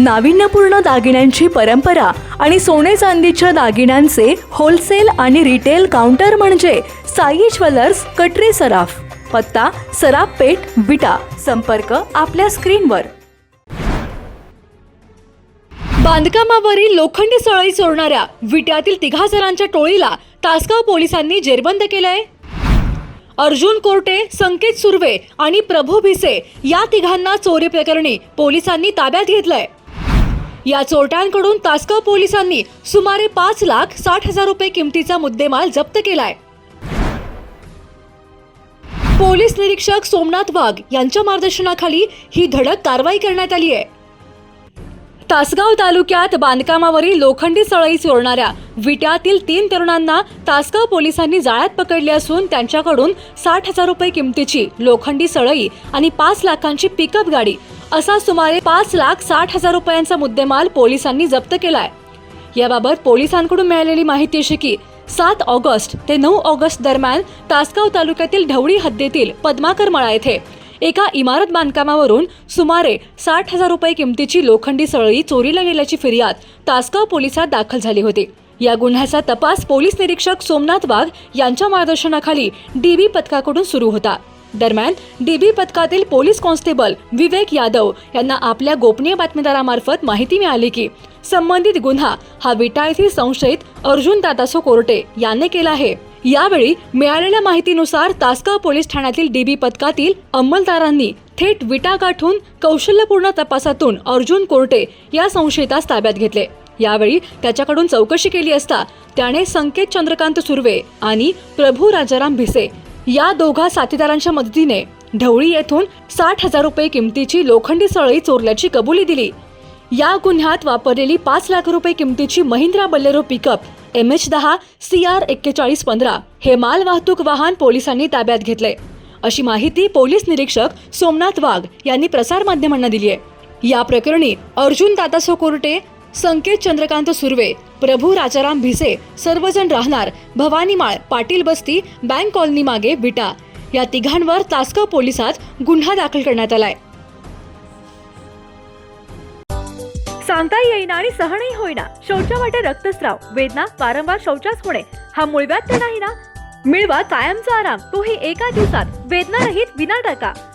नाविन्यपूर्ण दागिन्यांची परंपरा आणि सोने चांदीच्या दागिन्यांचे होलसेल आणि रिटेल काउंटर म्हणजे साई ज्वेलर्स कटरे सराफ पत्ता सराफ पेठ विटा. संपर्क आपल्या स्क्रीनवर. बांधकामावरील लोखंडी सळई चोरणाऱ्या विट्यातील तिघा जणांच्या टोळीला तासगाव पोलिसांनी जेरबंद केलंय? अर्जुन कोर्टे संकेत सुर्वे आणि प्रभू भिसे या तिघांना चोरी प्रकरणी पोलिसांनी ताब्यात घेतलंय. या चोरट्यांकडून तासगाव पोलिसांनी सुमारे पाच लाख साठ हजार रुपये किमतीचा मुद्देमाल जप्त केलाय. पोलीस निरीक्षक सोमनाथ वाघ यांच्या मार्गदर्शनाखाली ही धडक कारवाई करण्यात आली आहे. तासगाव तालुक्यात बांधकामावरील लोखंडी सळई चोरणाऱ्या विट्यातील तीन तरुणांना तासगाव पोलिसांनी जाळ्यात पकडले असून त्यांच्याकडून साठ हजार रुपये किमतीची लोखंडी सळई आणि पाच लाखांची पिकअप गाडी असा सुमारे पाच लाख साठ हजार रुपयांचा मुद्देमाल पोलिसांनी जप्त केलाय. याबाबत पोलिसांकडून मिळालेली माहिती अशी की सात ऑगस्ट ते नऊ ऑगस्ट दरम्यान तासगाव तालुक्यातील ढवळी हद्दीतील पद्माकर मळा येथे एका इमारत बांधकामावरून सुमारे साठ हजार रुपये किमतीची लोखंडी सळळी चोरीला गेल्याची फिर्याद तासगाव पोलिसात दाखल झाली होती. या गुन्ह्याचा तपास पोलीस निरीक्षक सोमनाथ वाघ यांच्या मार्गदर्शनाखाली डीबी पथकाकडून सुरू होता. दरम्यान डीबी पथकातील पोलीस कॉन्स्टेबल विवेक यादव यांना आपल्या गोपनीय बातमीदारामार्फत माहिती मिळाली की संबंधित गुन्हा हा विटा संशयित अर्जुन दादासो कोर्टे याने केला आहे. यावेळी मिळालेल्या माहितीनुसार तासगाव पोलीस ठाण्यातील डीबी पथकातील अंमलदारांनी थेट विटा गाठून कौशल्यपूर्ण तपासातून अर्जुन कोर्टे या संशयितास ताब्यात घेतले. यावेळी त्याच्याकडून चौकशी केली असता त्याने संकेत चंद्रकांत सुर्वे आणि प्रभू राजाराम भिसे या दोघा साथीदारांच्या मदतीने ढवळी येथून साठ हजार रुपये किमतीची लोखंडी सळई चोरल्याची कबुली दिली. या गुन्ह्यात वापरलेली पाच लाख रुपये किमतीची Mahindra Bolero pickup M H दहा सी आर एक्केचाळीस पंधरा हे माल वाहतूक वाहन पोलिसांनी ताब्यात घेतले. अशी माहिती पोलीस निरीक्षक सोमनाथ वाघ यांनी प्रसारमाध्यमांना दिली आहे. या प्रकरणी अर्जुन दादासो कोर्टे संकेत चंद्रकांत सुर्वे प्रभू राजाराम भिसे सर्वजण राहणार भवानीमाळ पाटील बस्ती बँक कॉलनी मागे विटा. या तिघांवर तासगाव पोलिसात गुन्हा दाखल करण्यात आलाय. सांगता येईना आणि सहनही होईना. शौचा वाटे रक्तस्राव वेदना वारंवार शौचास होणे हा मूळव्याध तर नाही ना? मिळवा कायमचा आराम. तोही एका दिवसात. वेदना रहित विना टाका